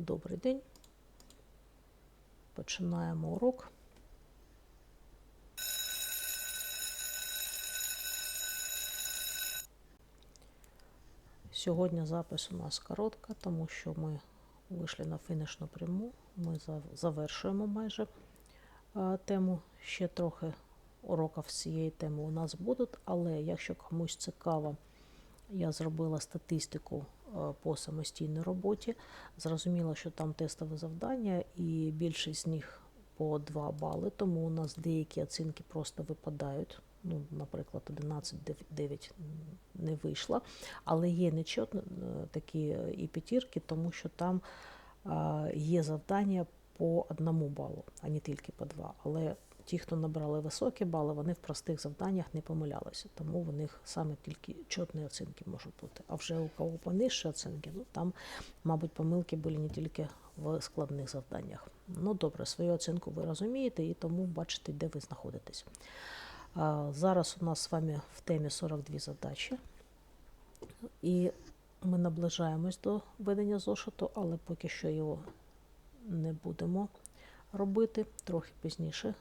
Добрий день. Починаємо урок. Сьогодні запис у нас коротка, тому що ми вийшли на фінішну пряму. Ми завершуємо майже е, тему. Ще трохи уроків з цієї теми у нас будуть, але якщо комусь цікаво, я зробила статистику по самостійній роботі. Зрозуміло, що там тестове завдання, і більшість з них по 2 бали, тому у нас деякі оцінки просто випадають. Ну, наприклад, 11-9 не вийшло. Але є нечетні е, такі е, і п'ятірки, тому що там е, є завдання по одному балу, а не тільки по два. Але ті, хто набрали високі бали, вони в простих завданнях не помилялися, тому в них саме тільки чотні оцінки можуть бути. А вже у кого понижчі оцінки, ну там, мабуть, помилки були не тільки в складних завданнях. Ну добре, свою оцінку ви розумієте і тому бачите, де ви знаходитесь. Зараз у нас з вами в темі 42 задачі. І ми наближаємось до ведення зошиту, але поки що його не будемо робити. Трохи пізніше.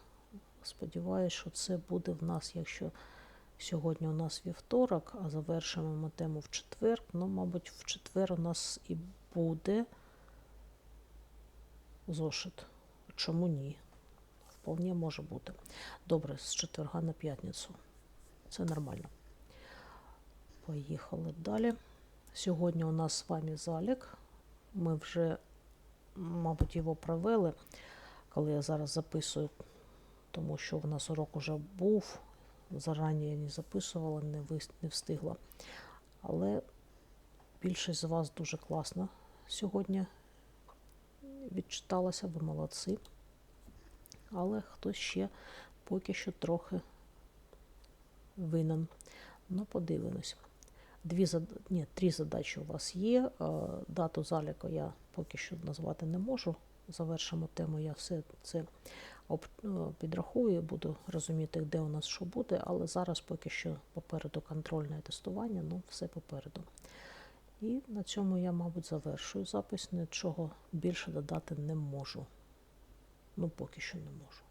Сподіваюсь, що це буде в нас, якщо сьогодні у нас вівторок, а завершимо ми тему в четвер. Ну, мабуть, в четвер у нас і буде зошит. Чому ні? Вполне може бути. Добре, з четверга на п'ятницю. Це нормально. Поїхали далі. Сьогодні у нас з вами залік. Ми вже, мабуть, його провели, коли я зараз записую, тому що в нас урок уже був. Зарані я не записувала, не, вис- не встигла. Але більшість з вас дуже класно сьогодні відчиталася, ви молодці. Але хтось ще поки що трохи винен. Ну, подивимось. Дві зад... Ні, три задачі у вас є. Е, Дату заліку я поки що назвати не можу. Завершимо тему. Я все це е, підрахую, буду розуміти, де у нас що буде, але зараз поки що попереду контрольне тестування, ну все попереду. І на цьому я, мабуть, завершую запис. Нічого більше додати не можу. Ну, поки що не можу.